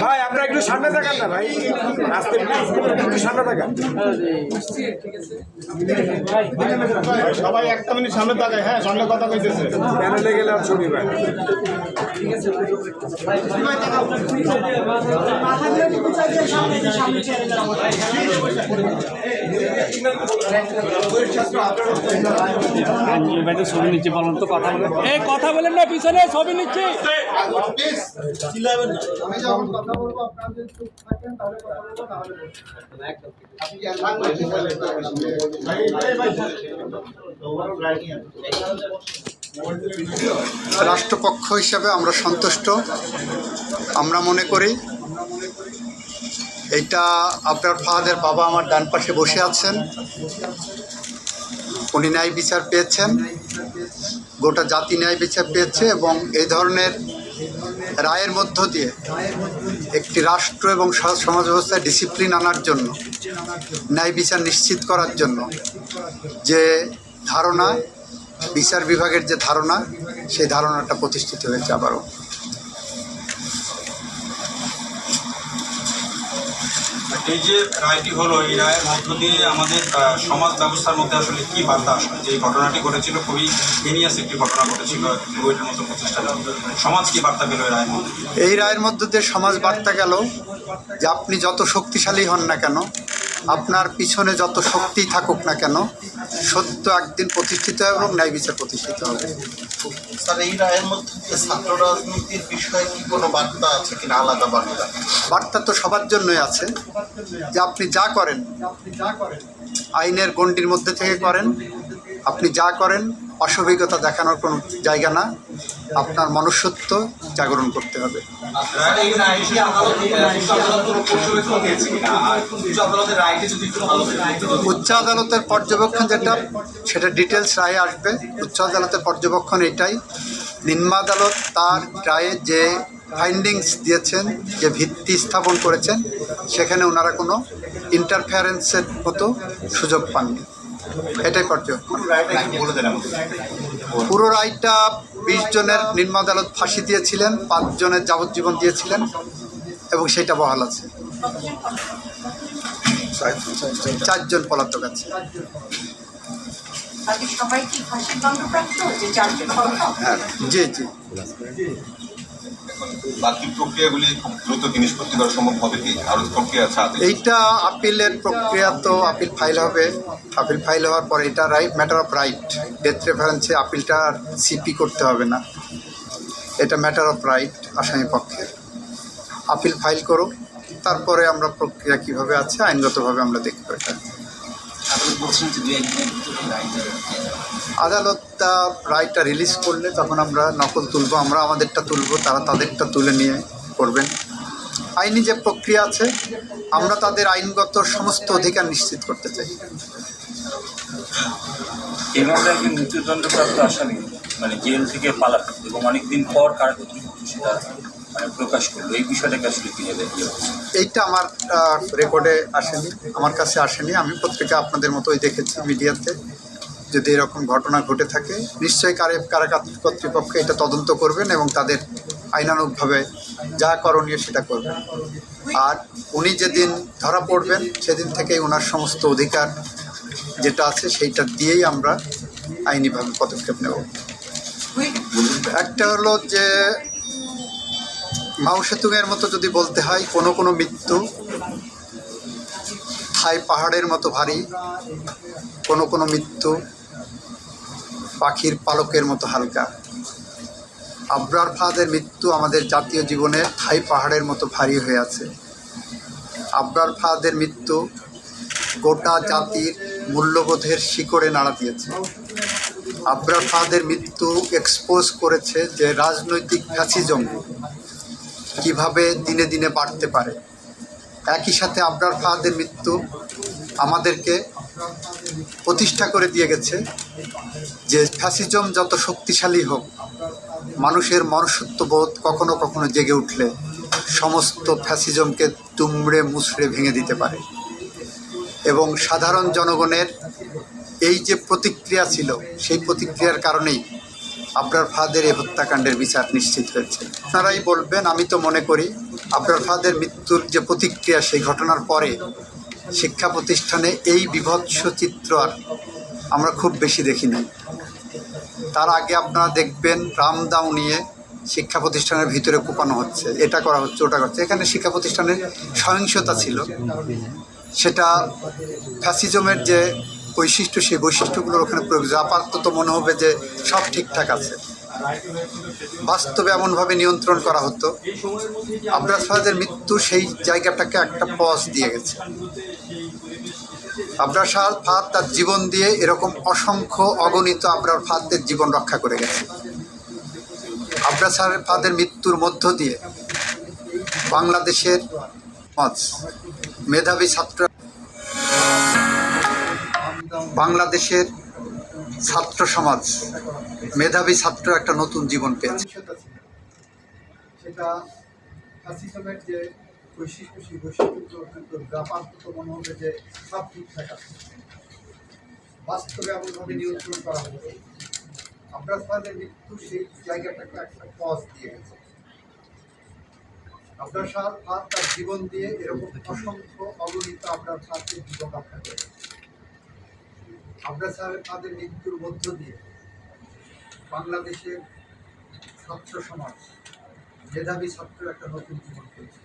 ভাই আপনারা একটু সামনে থাকান না ভাই। আসতে একটু সামনে থাকান সবাই একটা মিনিট সামনে হ্যাঁ সামনে কথা কইতেছে। প্যানেলে গেলে আর ছবি ভাই ছবি নিচ্ছি বলুন তো কথা বলেন এই কথা বলেন না, পিছনে ছবি নিচ্ছি। রাষ্ট্রপক্ষ হিসাবে আমরা সন্তুষ্ট। আমরা মনে করি এইটা আপনার ফাহাদের বাবা আমার ডান পাশে বসে আছেন। উনি ন্যায় বিচার পেয়েছেন। গোটা জাতি ন্যায় বিচার পেয়েছে এবং এই ধরনের রায়ের মধ্য দিয়ে একটি রাষ্ট্র এবং সমাজ ব্যবস্থায় ডিসিপ্লিন আনার জন্য, ন্যায় বিচার নিশ্চিত করার জন্য যে ধারণা, বিচার বিভাগের যে ধারণা, সেই ধারণাটা প্রতিষ্ঠিত হয়েছে আবারও। এই যে রায়টি হলো, এই রায়ের মধ্য দিয়ে আমাদের সমাজ ব্যবস্থার মধ্যে আসলে কি বার্তা আসবে যে ঘটনাটি ঘটেছিল, খুবই হিনিয়াস একটি ঘটনা ঘটেছিল বইটার মতো প্রচেষ্টা সমাজ কি বার্তা পেল এই রায়ের মধ্যে? এই রায়ের মধ্য দিয়ে সমাজ বার্তা গেল যে আপনি যত শক্তিশালী হন না কেন আপনার পিছনে যত শক্তি থাকুক না কেন সত্য একদিন প্রতিষ্ঠিত হবে এবং ন্যায় বিচার প্রতিষ্ঠিত হবে। স্যার এই রায়ের মধ্যে ছাত্র রাজনীতির বিষয়ে কি কোনো বার্তা আছে কিনা আলাদা বার্তা? বার্তা তো সবার জন্যই আছে যে আপনি যা করেন আইনের গণ্ডির মধ্যে থেকে করেন আপনি যা করেন অসভিজ্ঞতা দেখানোর কোনো জায়গা না। আপনার মনুষ্যত্ব জাগরণ করতে হবে। উচ্চ আদালতের পর্যবেক্ষণ যেটা, সেটা ডিটেলস রায়ে আসবে। উচ্চ আদালতের পর্যবেক্ষণ এটাই। নিম্ন আদালত তার রায়ে যে ফাইন্ডিংস দিয়েছেন, যে ভিত্তি স্থাপন করেছেন, সেখানে ওনারা কোনো ইন্টারফারেন্সের মতো সুযোগ পাননি। এটাই আমাকে। পুরো রায়টা বিশ জনের নিম্ন আদালত ফাঁসি দিয়েছিলেন পাঁচ জনের যাবজ্জীবন দিয়েছিলেন এবং সেটা বহাল আছে চারজন পলাতক আছে? হ্যাঁ জি জি বাকি প্রক্রিয়াগুলি দ্রুত নিষ্পত্তি করা সম্ভব হবে কি? আরও প্রক্রিয়া আছে এইটা আপিলের প্রক্রিয়া তো আপিল ফাইল হবে। আপিল ফাইল হওয়ার পর এটা right matter of right death রেফারেন্সে আপিলটা সিপি করতে হবে না। এটা ম্যাটার অফ রাইট আসামি পক্ষের। আপিল ফাইল করুক, তারপরে আমরা প্রক্রিয়া কীভাবে আছে, আইনগতভাবে আমরা দেখব এটা। আদালত তা রায়টা রিলিজ করলে তখন আমরা নকল তুলবো, আমরা আমাদেরটা তুলবো, তারা তাদেরটা তুলে নিয়ে করবেন। আইনি যে প্রক্রিয়া আছে, আমরা তাদের আইনগত সমস্ত অধিকার নিশ্চিত করতে চাই। এর মধ্যে একজন মৃত্যুদণ্ডপ্রাপ্ত আসামি মানে জেল থেকে পালালো এবং অনেকদিন পর কারা কর্তৃপক্ষ সেটা মানে প্রকাশ করল এই বিষয়টাকে আসলে কীভাবে এইটা আমার রেকর্ডে আসেনি আমার কাছে আসেনি। আমি পত্রিকা আপনাদের মতোই দেখেছি মিডিয়াতে। যদি এরকম ঘটনা ঘটে থাকে নিশ্চয়ই কারে কারা কর্তৃপক্ষ এটা তদন্ত করবেন এবং তাদের আইনানুগভাবে যা করণীয় সেটা করবেন। আর উনি যেদিন ধরা পড়বেন সেদিন থেকেই ওনার সমস্ত অধিকার যেটা আছে সেইটা দিয়েই আমরা আইনিভাবে পদক্ষেপ নেব। একটা হলো যে মাউ সেতুংয়ের মতো যদি বলতে হয়, কোনো কোনো মৃত্যু থাই পাহাড়ের মতো ভারী, কোনো কোনো মৃত্যু পাখির পালকের মতো হালকা। আবরার ফাহাদের মৃত্যু আমাদের জাতীয় জীবনে থাই পাহাড়ের মতো ভারী হয়ে আছে। আবরার ফাহাদের মৃত্যু গোটা জাতির মূল্যবোধের শিকড়ে নাড়া দিয়েছে। আবরার ফাহাদের মৃত্যু এক্সপোজ করেছে যে রাজনৈতিক ফ্যাসিজম কীভাবে দিনে দিনে বাড়তে পারে। একই সাথে আবরার ফাহাদের মৃত্যু আমাদেরকে প্রতিষ্ঠা করে দিয়ে গেছে যে ফ্যাসিজম যত শক্তিশালী হোক, মানুষের মনুষ্যত্ববোধ কখনো কখনো জেগে উঠলে সমস্ত ফ্যাসিজমকে তুমড়ে মুচড়ে ভেঙে দিতে পারে। এবং সাধারণ জনগণের এই যে প্রতিক্রিয়া ছিল, সেই প্রতিক্রিয়ার কারণেই আবরার ফাহাদের এই হত্যাকাণ্ডের বিচার নিশ্চিত হয়েছে। আপনারাই বলবেন, আমি তো মনে করি আবরার ফাদের মৃত্যুর যে প্রতিক্রিয়া সেই ঘটনার পরে শিক্ষা প্রতিষ্ঠানে এই বিভৎস চিত্র আর আমরা খুব বেশি দেখি নাই। তার আগে আপনারা দেখবেন রামদাও নিয়ে শিক্ষা প্রতিষ্ঠানের ভিতরে কোপানো হচ্ছে। এটা করা হচ্ছে, ওটা করছে এখানে শিক্ষা প্রতিষ্ঠানের সহিংসতা ছিল। সেটা ফ্যাসিজমের যে বৈশিষ্ট্য, সেই বৈশিষ্ট্যগুলোর ওখানে প্রয়োগ। আপাতত মনে হবে যে সব ঠিকঠাক আছে। বাস্তবে এমনভাবে নিয়ন্ত্রণ করা হতো। আবরাজ ফাহাদের মৃত্যু সেই জায়গাটাকে একটা পজ দিয়ে গেছে। আবরার ফাহাদ তার জীবন দিয়ে এরকম অসংখ্য অগণিত আবরার ফাহাদের জীবন রক্ষা করে গেছে। আবরার শাহ ফাহাদের মৃত্যুর মধ্য দিয়ে বাংলাদেশের মেধাবী ছাত্র বাংলাদেশের ছাত্র সমাজ, মেধাবী ছাত্র একটা নতুন জীবন পেয়েছে। সেটা যে সব বাস্তবে নিয়ন্ত্রণ করা জায়গাটাকে একটা পজ দিয়ে গেছে। আবরার শাহ তার জীবন দিয়ে এরকম অসংখ্য অগণিত আপনার ফাহাদের জীবন রক্ষা সাহেব তাদের মৃত্যুর মধ্য দিয়ে বাংলাদেশের ছাত্র সমাজ মেধাবী ছাত্র একটা নতুন জীবন পেয়েছে।